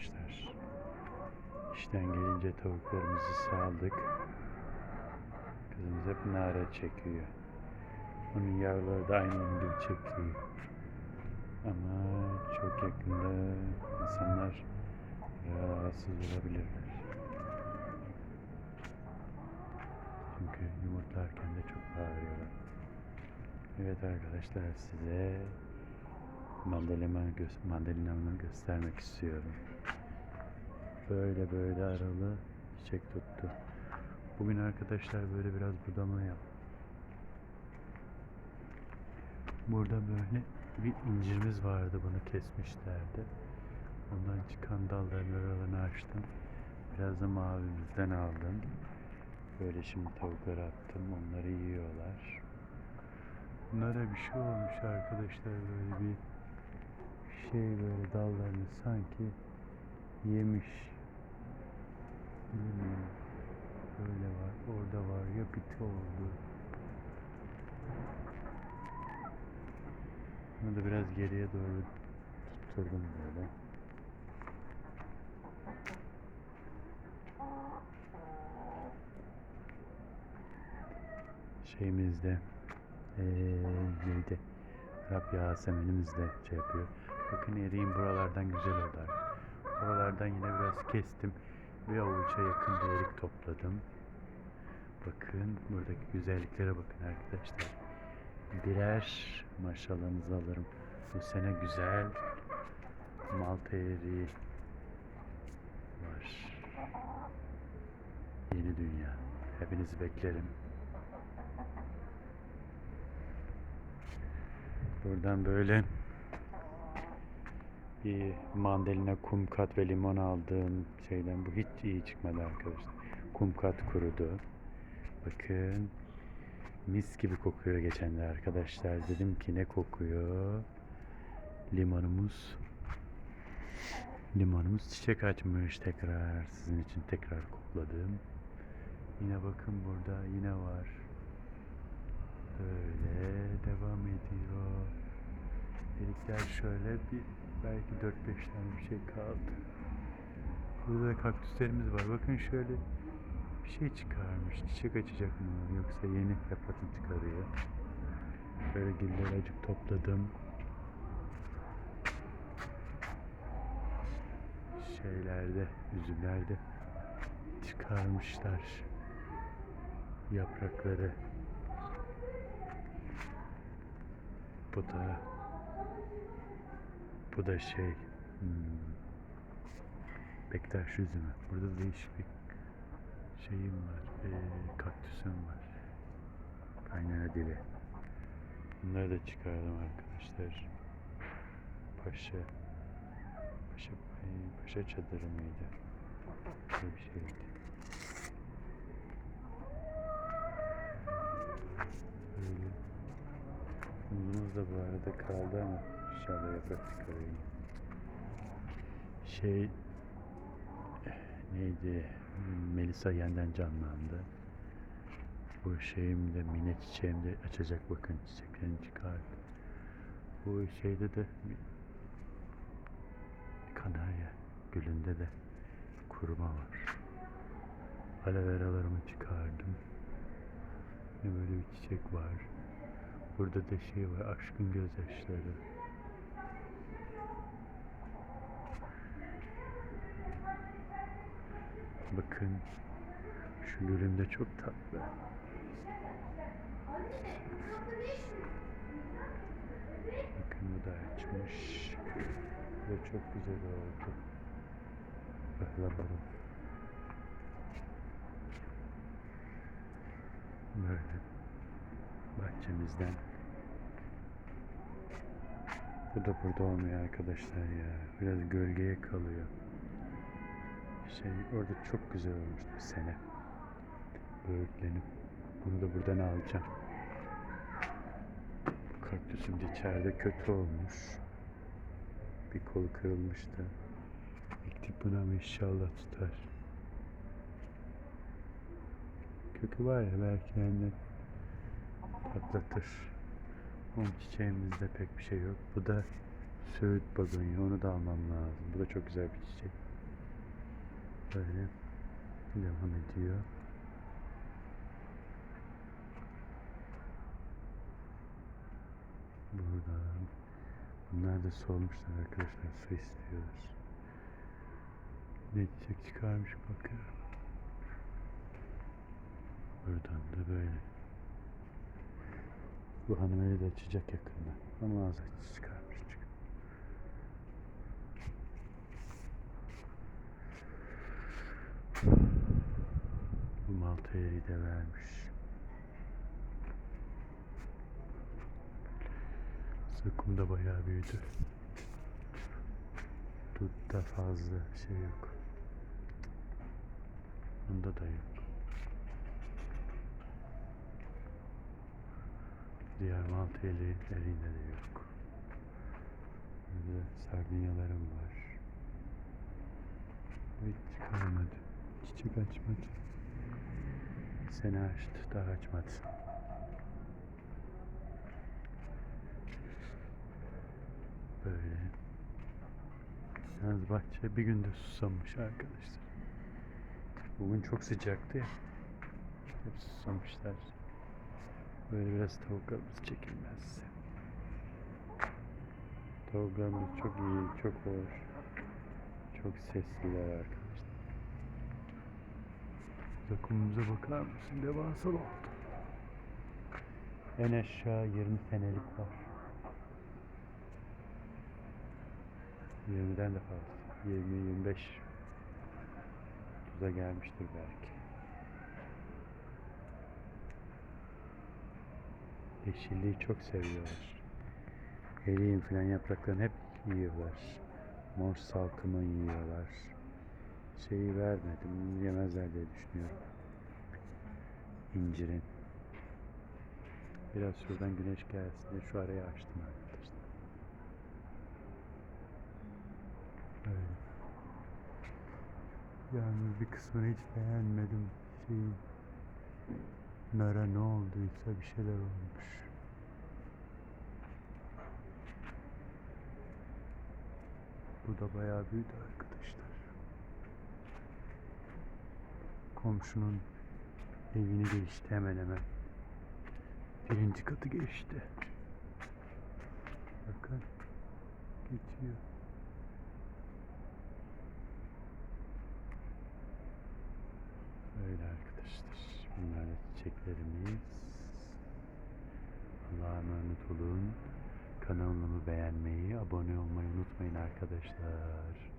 arkadaşlar. İşten gelince tavuklarımızı saldık. Kızımız hep nara çekiyor. Onun yavruları da aynı gibi çekiyor. Ama çok yakında insanlar rahatsız olabilirler. Çünkü yumurtlarken de çok bağırıyorlar. Evet arkadaşlar size mandalina gö- göstermek istiyorum. Böyle böyle aralı çiçek tuttu. Bugün arkadaşlar böyle biraz budama yap. Burada böyle bir incirimiz vardı bunu kesmişlerdi. Ondan çıkan dalların aralarını açtım. Biraz da mavimizden aldım. Böyle şimdi tavuklara attım. Onları yiyorlar. Bunlara bir şey olmuş arkadaşlar böyle bir şey böyle dallarını sanki yemiş. Bilmiyorum. Böyle var, orada var ya biti oldu. Bunu da biraz geriye doğru tutturdum böyle. Şeyimizde eee neydi? Arap Yasemin'imiz de şey yapıyor. Bakın eriğin buralardan güzel oldu. Buralardan yine biraz kestim. Bir avuça yakın erik topladım. Bakın buradaki güzelliklere bakın arkadaşlar. Birer maşallahınızı alırım. Bu sene güzel Malta eriği var. Yeni dünya. Hepinizi beklerim. Buradan böyle bir mandalina, kum kat ve limon aldığım şeyden bu hiç iyi çıkmadı arkadaşlar. Kum kat kurudu. Bakın mis gibi kokuyor geçen de arkadaşlar. Dedim ki ne kokuyor? Limonumuz limonumuz çiçek açmış tekrar sizin için tekrar kokladım. Yine bakın burada yine var. Böyle devam ediyor. Erikler şöyle bir belki 4-5 tane bir şey kaldı. Burada da kaktüslerimiz var. Bakın şöyle bir şey çıkarmış. Çiçek açacak mı yoksa yeni yapraklı çıkarıyor. Böyle gülleri acık topladım. Şeylerde, üzümlerde çıkarmışlar yaprakları. Bu da bu da şey hmm, Bektaş üzümü. Burada değişik bir şeyim var. Ee, kaktüsüm var. Kaynana dili. Bunları da çıkardım arkadaşlar. Paşa Paşa, paşa çadırı mıydı? Böyle bir şeydi. Böyle. Muzumuz da bu arada kaldı ama inşallah yaprak çıkarayım. Şey neydi? Melisa yeniden canlandı. Bu şeyim de mine çiçeğim de açacak bakın çiçeklerini çıkardı. Bu şeyde de kanarya gülünde de kuruma var. Aloe veralarımı çıkardım. Yine böyle bir çiçek var. Burada da şey var, aşkın gözyaşları. Bakın şu gülüm de çok tatlı. Bakın bu da açmış. Da çok güzel oldu. Bakalım. Böyle bahçemizden. Bu da burada olmuyor arkadaşlar ya. Biraz gölgeye kalıyor. Şey orada çok güzel olmuştu bir sene. Böğürtlenip. Bunu da buradan alacağım. Kaktüsüm de içeride kötü olmuş. Bir kolu kırılmıştı. Ektik buna ama inşallah tutar. Kökü var ya belki yani patlatır. Onun çiçeğimizde pek bir şey yok. Bu da Söğüt bagonya. Onu da almam lazım. Bu da çok güzel bir çiçek. Böyle devam ediyor. Buradan bunlar da solmuşlar arkadaşlar su istiyoruz. Ne çiçek çıkarmış bakıyorum. Buradan da böyle. Bu hanım eli de açacak yakında. Ama az çıkarmış çık. Yeri de vermiş. Sıkım da bayağı büyüdü. Dutta fazla şey yok. Bunda da yok. Diğer malta elinde de yok. Burada sardunyalarım var. Hiç çıkarmadı. Çiçek açmadı. Sene açtı daha açmadı. Böyle. Yalnız bahçe bir günde susamış arkadaşlar. Bugün çok sıcaktı ya. Hep susamışlar. Böyle biraz tavuklarımız çekilmez. Tavuklarımız çok iyi, çok hoş. Çok sesliler arkadaşlar. Takımımıza bakar mısın? Devasa oldu. En aşağı 20 senelik var. 20'den de fazla. 20-25 tuza gelmiştir belki. Yeşilliği çok seviyorlar. Eriğin filan yapraklarını hep yiyorlar. Mor salkımı yiyorlar. Şeyi vermedim, yemezler diye düşünüyorum. İncirin. Biraz şuradan güneş gelsin diye şu arayı açtım arkadaşlar. Öyle. Yalnız bir kısmını hiç beğenmedim. Şeyin nara ne olduysa bir şeyler olmuş. Bu da bayağı büyüdü arkadaşlar. Komşunun evini geçti hemen hemen. Birinci katı geçti. Bakın. Geçiyor. Öyle arkadaşlar. Bunlar da çiçeklerimiz. Allah'a emanet olun. Kanalımı beğenmeyi, abone olmayı unutmayın arkadaşlar.